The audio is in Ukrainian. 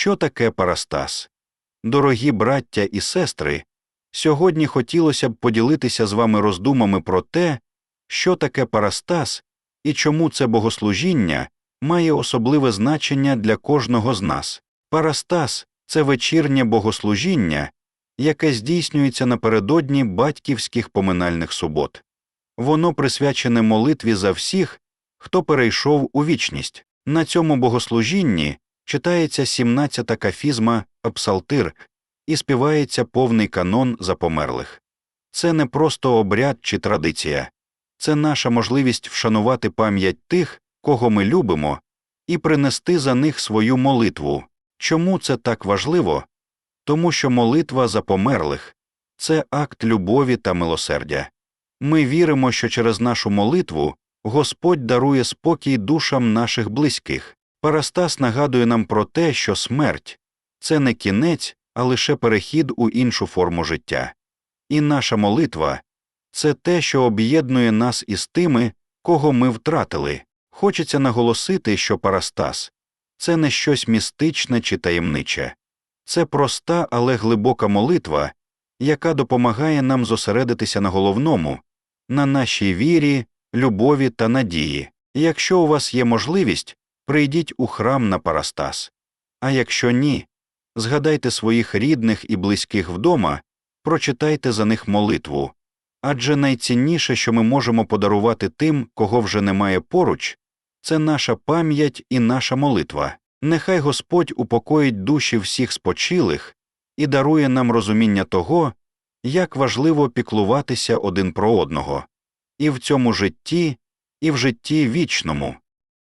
Що таке парастас? Дорогі браття і сестри, сьогодні хотілося б поділитися з вами роздумами про те, що таке парастас і чому це богослужіння має особливе значення для кожного з нас. Парастас це вечірнє богослужіння, яке здійснюється напередодні батьківських поминальних субот. Воно присвячене молитві за всіх, хто перейшов у вічність. На цьому богослужінні читається 17-та кафізма Псалтир і співається повний канон за померлих. Це не просто обряд чи традиція, це наша можливість вшанувати пам'ять тих, кого ми любимо, і принести за них свою молитву. Чому це так важливо? Тому що молитва за померлих це акт любові та милосердя. Ми віримо, що через нашу молитву Господь дарує спокій душам наших близьких. Парастас нагадує нам про те, що смерть це не кінець, а лише перехід у іншу форму життя. І наша молитва це те, що об'єднує нас із тими, кого ми втратили. Хочеться наголосити, що парастас це не щось містичне чи таємниче, це проста, але глибока молитва, яка допомагає нам зосередитися на головному, на нашій вірі, любові та надії. Якщо у вас є можливість, прийдіть у храм на парастас. А якщо ні, згадайте своїх рідних і близьких вдома, прочитайте за них молитву. Адже найцінніше, що ми можемо подарувати тим, кого вже немає поруч, це наша пам'ять і наша молитва. Нехай Господь упокоїть душі всіх спочилих і дарує нам розуміння того, як важливо піклуватися один про одного, і в цьому житті, і в житті вічному.